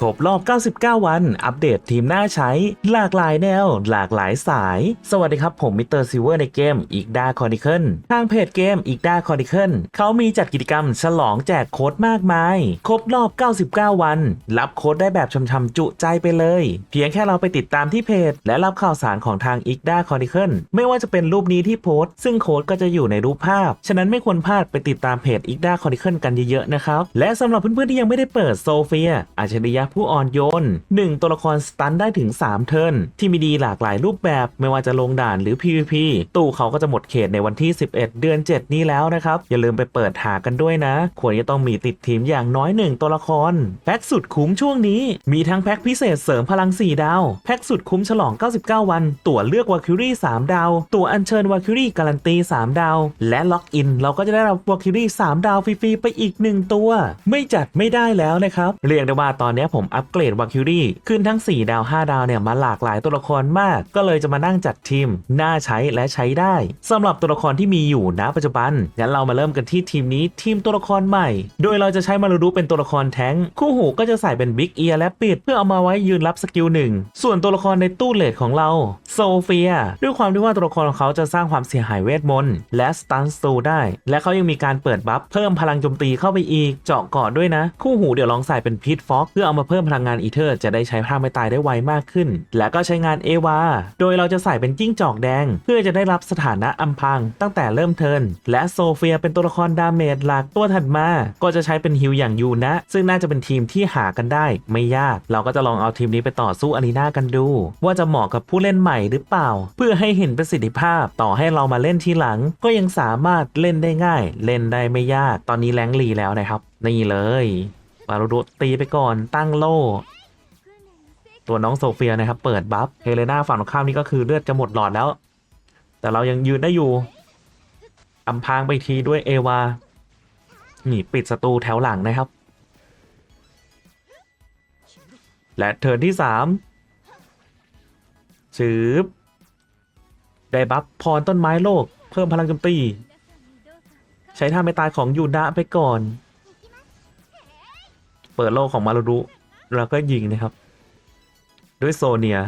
ครบรอบ 99 วัน อัปเดตทีมหน้าใช้ หลากหลายแนว หลากหลายสาย สวัสดีครับผมมิสเตอร์ซิเวอร์ในเกมอีกดาคอนิเคิลทางเพจเกมอีกดาคอนิเคิลเขามีจัดกิจกรรมฉลองแจกโค้ดมากมาย ครบรอบ 99 วัน รับโค้ดได้แบบชำๆจุใจไปเลย เพียงแค่เราไปติดตามที่เพจ และรับข่าวสารของทางอีกดาคอนิเคิลไม่ว่าจะเป็นรูปนี้ที่โพสต์ซึ่งโค้ดก็จะอยู่ในรูปภาพ ฉะนั้นไม่ควรพลาดไปติดตามเพจอีกดาคอนิเคิลกันเยอะๆนะครับและสำหรับเพื่อนๆที่ยังไม่ได้เปิดโซเฟียอาชริยะผู้อ่อนโยน 1 ตัวละครสตันได้ถึง 3 เทิร์นที่มีดีหลากหลายรูปแบบไม่ว่าจะลงด่านหรือ PVP ตู้เขาก็จะหมดเขตในวันที่ 11 เดือน 7 นี้แล้วนะครับ อย่าลืมไปเปิดหากันด้วยนะ ควรจะต้องมีติดทีมอย่างน้อย 1 ตัวละคร แพ็กสุดคุ้มช่วงนี้ มีทั้งแพ็กพิเศษเสริมพลัง 4 ดาว แพ็กสุดคุ้มฉลอง 99 วัน ตั๋วเลือกวาคิรี่ 3 ดาว ตั๋วอัญเชิญวาคิรี่การันตี 3 ดาว และล็อกอิน เราก็จะได้รับวาคิรี่ 3 ดาวฟรีๆไปอีก 1 ตัว ไม่จัดไม่ได้แล้วนะครับ เรียกได้ว่าตอนนี้ผมอัปเกรดวาคิรี่ขึ้นทั้ง 4 ดาว 5 ดาวเนี่ยมาหลากหลายตัวละครมาก ก็เลยจะมานั่งจัดทีมน่าใช้และใช้ได้สำหรับตัวละครที่มีอยู่ณปัจจุบันงั้นเรามาเริ่มกันที่ทีมนี้ทีมตัวละครใหม่ โดยเราจะใช้มารูดูเป็นตัวละครแท้งคู่หูก็จะใส่เป็นบิ๊กเอียและปิดเพื่อเอามาไว้ยืนรับสกิลหนึ่งส่วนตัวละครในตู้เลดของเราโซเฟียด้วยความที่ว่าตัวละครของเขาจะสร้างความเสียหายเวทมนต์และสตันสตูได้ และเขายังมีการเปิดบัฟเพิ่มพลังโจมตีเข้าไปอีก เจาะกาะด้วยนะ คู่หูเดี๋ยวลองใส่เป็นพิทฟ็อกเพื่อเอามาเพิ่มพลังงานอีเทอร์จะได้ใช้ท่าไม่ตายได้ไวมากขึ้น และก็ใช้งานเอวาโดยเราจะใส่เป็นจิ้งจอกแดง เพื่อจะได้รับสถานะอัมพังตั้งแต่เริ่มเทิร์นและโซเฟียเป็นตัวละครดาเมจหลักตัวถัดมา ก็จะใช้เป็นฮิวอย่างยูนะ ซึ่งน่าจะเป็นทีมที่หากันได้ ไม่ยาก เราก็จะลองเอาทีมนี้ไปต่อสู้อารีนากันดู ว่าจะเหมาะกับผู้เล่นใหม่หรือเปล่า เพื่อให้เห็นประสิทธิภาพต่อให้เรามาเล่นทีหลัง ก็ยังสามารถเล่นได้ง่าย เล่นได้ไม่ยาก ตอนนี้แรงลีแล้วนะครับนี่เลย มารุดตีไปก่อนตั้งโล่ ตัวน้องโซเฟียนะครับ เปิดบัฟเฮเลนาฝั่งตรงข้ามนี่ก็คือเลือดจะหมดหลอดแล้ว แต่เรายังยืนได้อยู่อำพางไปทีด้วยเอวานี่ปิดศัตรูแถวหลังนะครับ และเทิร์นที่สามชืบได้บัฟพรต้นไม้โลก เพิ่มพลังโจมตี ใช้ท่าไม่ตายของยูนะไปก่อน เปิดโลกของมารุรุแล้วก็ยิงนะครับ ด้วยโซเนีย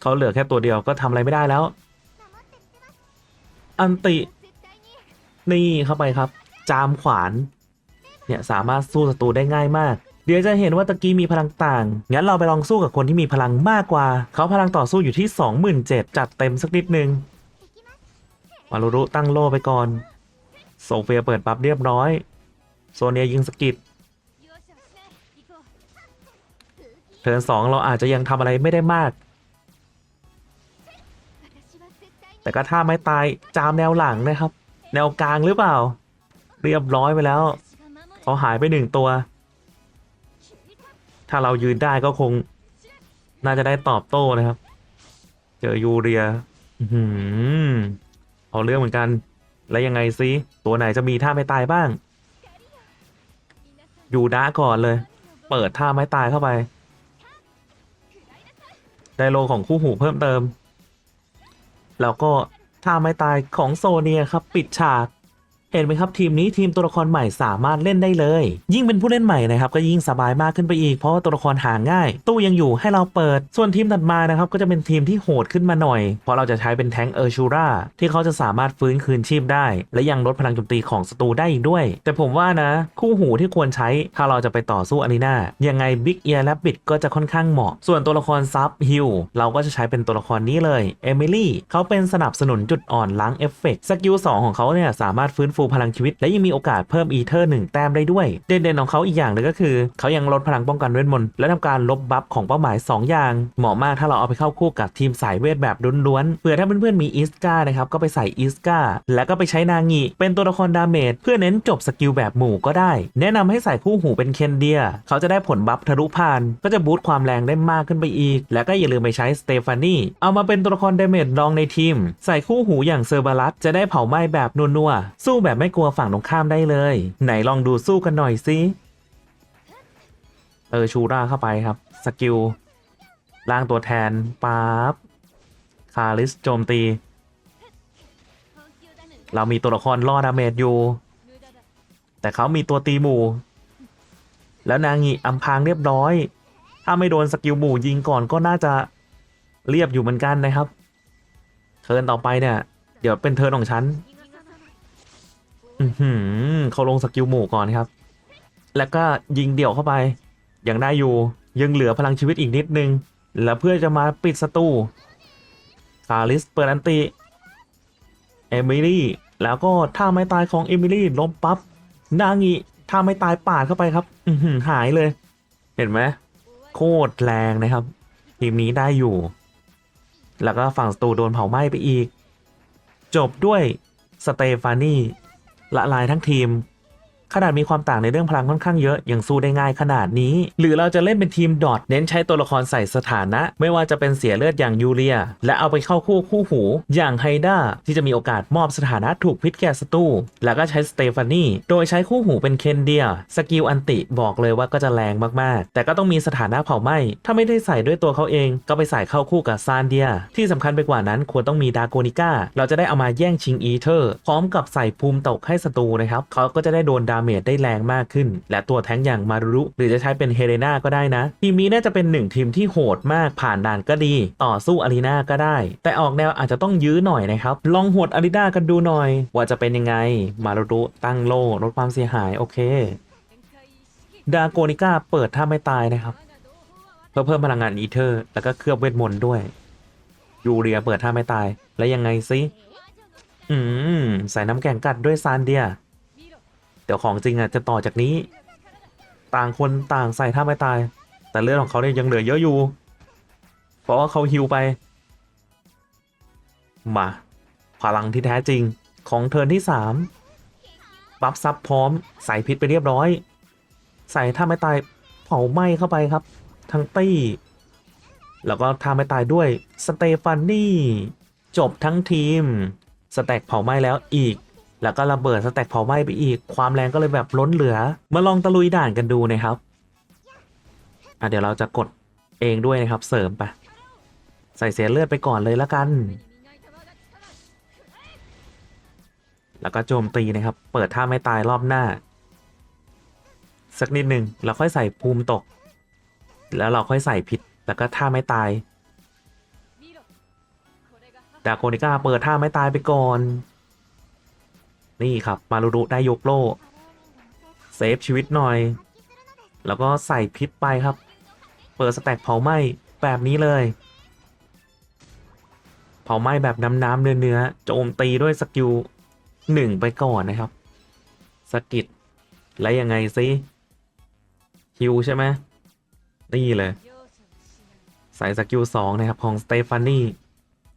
เขาเหลือแค่ตัวเดียวก็ทำอะไรไม่ได้แล้ว อันติ นี่เข้าไปครับ จามขวาน เนี่ยสามารถสู้ศัตรูได้ง่ายมาก เดี๋ยวจะเห็นว่าตะกี้มีพลังต่าง งั้นเราไปลองสู้กับคนที่มีพลังมากกว่า เขาพลังต่อสู้อยู่ที่ 27,000จัดเต็มสักนิดนึง มารุรุตั้งโล่ไปก่อนโซเฟียเปิดปั๊บเรียบร้อย โซเนียยิงสกิด เทิร์นสองเราอาจจะยังทำอะไรไม่ได้มาก แต่ก็ท่าไม่ตายจามแนวหลังนะครับ แนวกลางหรือเปล่า เรียบร้อยไปแล้วเขาหายไปหนึ่งตัว ถ้าเรายืนได้ก็คง น่าจะได้ตอบโต้นะครับ เจอยูเรียอื้อหือเอาเรื่องเหมือนกัน แล้วยังไงซิตัวไหนจะมีท่าไม่ตายบ้าง อยู่ดะก่อนเลย เปิดท่าไม่ตายเข้าไป ไดโลของคู่หูเพิ่มเติม แล้วก็ท่าไม้ตายของโซเนียครับ ปิดฉาก เห็นไหมครับทีมนี้ทีมตัวละครใหม่สามารถเล่นได้เลย ยิ่งเป็นผู้เล่นใหม่นะครับก็ยิ่งสบายมากขึ้นไปอีกเพราะว่าตัวละครหาง่าย ตู้ยังอยู่ให้เราเปิด ส่วนทีมถัดมานะครับก็จะเป็นทีมที่โหดขึ้นมาหน่อย เพราะเราจะใช้เป็นแทงเออร์ชูราที่เขาจะสามารถฟื้นคืนชีพได้ และยังลดพลังโจมตีของศัตรูได้อีกด้วย แต่ผมว่านะ คู่หูที่ควรใช้ถ้าเราจะไปต่อสู้อารีนายังไงบิ๊กเอียและบิดก็จะค่อนข้างเหมาะ ส่วนตัวละครซับฮิลเราก็จะใช้เป็นตัวละครนี้เลยเอมิลี่เขาเป็นสนับสนุนจุดอ่อนล้างเอฟเฟกต์สกิล2ของเขาเนี่ยสามารถฟื้นฟูพลังชีวิต และยังมีโอกาสเพิ่มอีเทอร์หนึ่งแต้มได้ด้วย เด่นๆของเขาอีกอย่างหนึงก็คือ เขายังลดพลังป้องกันเวทมนต์และทำการลบบัฟของเป้าหมาย 2 อย่าง เหมาะมากถ้าเราเอาไปเข้าคู่กับทีมสายเวทแบบล้วนๆเผื่อถ้าเพื่อนๆมีอิสกานะครับก็ไปใส่อิสกาแล้วก็ไปใช้นางิเป็นตัวละครดาเมจเพื่อเน้นจบสกิลแบบหมู่ก็ได้ แนะนำให้ใส่คู่หูเป็นเคนเดียเขาจะได้ผลบัฟทะลุผ่าน ก็จะบูตความแรงได้มากขึ้นไปอีก และก็อย่าลืมไปใช้สเตฟานีเอามาเป็นตัวละครดาเมจรองในทีม ใส่คู่หูอย่างเซอร์บารัสจะได้เผาไหม้แบบนัวๆสู้แบบไม่กลัวฝั่งตรงข้ามได้เลย ไหนลองดูสู้กันหน่อยสิเออชูราเข้าไปครับ สกิลล่างตัวแทนปั๊บคาริสโจมตี เรามีตัวละครล่อดาเมจอยู่ แต่เขามีตัวตีหมู่ แล้วนางิอำพางเรียบร้อย ถ้าไม่โดนสกิลหมู่ยิงก่อนก็น่าจะเรียบอยู่เหมือนกันนะครับ เทิร์นต่อไปเนี่ย เดี๋ยวเป็นเทิร์นของฉัน เขาลงสกิลหมู่ก่อนครับ แล้วก็ยิงเดี่ยวเข้าไปยังได้อยู่ยังเหลือพลังชีวิตอีกนิดนึง แล้วเพื่อจะมาปิดศัตรูคาริสเปิดอันติเอมิลี่แล้วก็ท่าไม้ตายของเอมิลี่ล้มปั๊บนางิท่าไม้ตายปาดเข้าไปครับ อืหายเลย เห็นไหมโคตรแรงนะครับ ทีมนี้ได้อยู่ แล้วก็ฝั่งสตูโดนเผาไหม้ไปอีก จบด้วยสเตฟานี ละลายทั้งทีม ขนาดมีความต่างในเรื่องพลังค่อนข้างเยอะ ยังสู้ได้ง่ายขนาดนี้ หรือเราจะเล่นเป็นทีมดอทเน้นใช้ตัวละครใส่สถานะ ไม่ว่าจะเป็นเสียเลือดอย่างยูเลีย และเอาไปเข้าคู่คู่หู อย่างไฮด้าที่จะมีโอกาสมอบสถานะถูกพิษแก่ศัตรูแล้วก็ใช้สเตฟานีโดยใช้คู่หูเป็นเคนเดียสกิลอันติบอกเลยว่าก็จะแรงมากๆ แต่ก็ต้องมีสถานะเผาไหม้ถ้าไม่ได้ใส่ด้วยตัวเขาเอง ก็ไปใส่เข้าคู่กับซานเดีย ที่สำคัญไปกว่านั้นควรต้องมีดาโกนิก้าเราจะได้เอามาแย่งชิงอีเทอร์ พร้อมกับใส่ภูมิตกให้ศัตรูนะครับเขาก็จะได้โดนดาเมจได้แรงมากขึ้น และตัวแท้งอย่างมารุหรือจะใช้เป็นเฮเลนาก็ได้นะ ทีมนี้น่าจะเป็นหนึ่งทีมที่โหดมากผ่านด่านก็ดี ต่อสู้อารีนาก็ได้ แต่ออกแนวอาจจะต้องยื้อหน่อยนะครับ ลองหวดอารีนากันดูหน่อย ว่าจะเป็นยังไง มารุตั้งโล่ลดความเสียหายโอเคดาโกนิก้าเปิดถ้าไม่ตายนะครับเพื่อเพิ่มพลังงานอีเทอร์ แล้วก็เคลือบเวทมนต์ด้วยยูเรียเปิดท่าไม่ตาย แล้วยังไงซิ อืม ใส่น้ำแข็งกัดด้วยซานเดีย ดี๋ยวของจริงอะจะต่อจากนี้ ต่างคนต่างใส่ท่าไม่ตาย แต่เลือดของเขาเนี่ยยังเหลือเยอะอยู่ เพราะว่าเขาฮิวไป มาพลังที่แท้จริงของเทิร์นที่สามบัฟซับพร้อมใส่พิษไปเรียบร้อย ใส่ท่าไม่ตายเผาไหม้เข้าไปครับ ทั้งตี้แล้วก็ท่าไม่ตายด้วยสเตฟานี่จบทั้งทีม สแต็กเผาไหม้แล้วอีก แล้วก็ระเบิดสแต็กเผาไหม้ไปอีก ความแรงก็เลยแบบล้นเหลือ มาลองตะลุยด่านกันดูนะครับ อะเดี๋ยวเราจะกดเองด้วยนะครับ เสริมไป ใส่เสียเลือดไปก่อนเลยละกัน แล้วก็โจมตีนะครับ เปิดท่าไม่ตายรอบหน้า สักนิดหนึ่งเราค่อยใส่ภูมิตก แล้วเราค่อยใส่พิษ แล้วก็ท่าไม่ตายดาโกนิก้าเปิดท่าไม่ตายไปก่อน นี่ครับ มารุรุได้ยกโล่เซฟชีวิตหน่อย แล้วก็ใส่พิษไปครับ เปิดสแต็กเผาไหม้แบบนี้เลย เผาไหม้แบบน้ำน้ำเนื้อเนื้อโจมตีด้วยสกิลหนึ่งไปก่อนนะครับ สกิดแล้วยังไงซิฮิวใช่ไหมนี่เลย ใส่สกิลสองนะครับของสเตฟานี่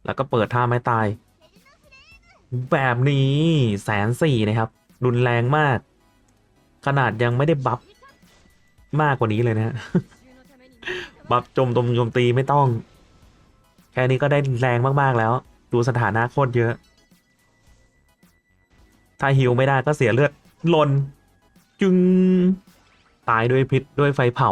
แล้วก็เปิดท่าไม้ตาย แบบนี้แสนสี่นะครับ รุนแรงมาก ขนาดยังไม่ได้บัฟมากกว่านี้เลยนะฮะบัฟจมตมโจมตีไม่ต้อง แค่นี้ก็ได้แรงมากๆแล้ว ดูสถานะโคตรเยอะ ถ้าฮิวไม่ได้ก็เสียเลือดลน จึง ตายด้วยพิษด้วยไฟเผา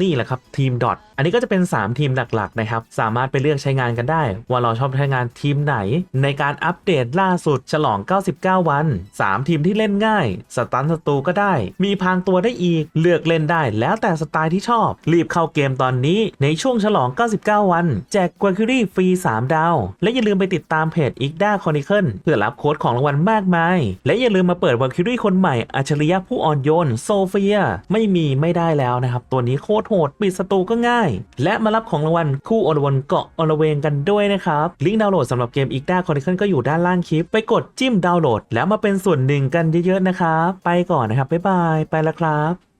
นี่แหละครับทีมดอทอันนี้ก็จะเป็น 3 ทีมหลักๆนะครับ สามารถไปเลือกใช้งานกันได้ ว่าเราชอบใช้งานทีมไหน ในการอัปเดตล่าสุดฉลอง 99 วัน 3 ทีมที่เล่นง่าย สตันศัตรูก็ได้ มีพางตัวได้อีก เลือกเล่นได้แล้วแต่สไตล์ที่ชอบ รีบเข้าเกมตอนนี้ในช่วงฉลอง 99 วัน แจกกวคิรี่ฟรี 3 ดาว และอย่าลืมไปติดตามเพจ i g d a Chronicle เพื่อรับโค้ดของรางวัลมากมาย และอย่าลืมมาเปิดว a คิรี่คนใหม่อัจฉริยะผู้อ่อนโยนโซเฟีย ไม่มีไม่ได้แล้วนะครับตัวนี้โคตรโหดปิดศัตรูก็ง่ายและมารับของรางวัลคู่อลวนเกาะอลเวงกันด้วยนะครับ ลิงก์ดาวน์โหลดสำหรับเกมอิกด้าคอนเนคชั่นก็อยู่ด้านล่างคลิป ไปกดจิ้มดาวน์โหลด แล้วมาเป็นส่วนหนึ่งกันเยอะๆนะครับ ไปก่อนนะครับ บ๊ายบาย ไปแล้วครับ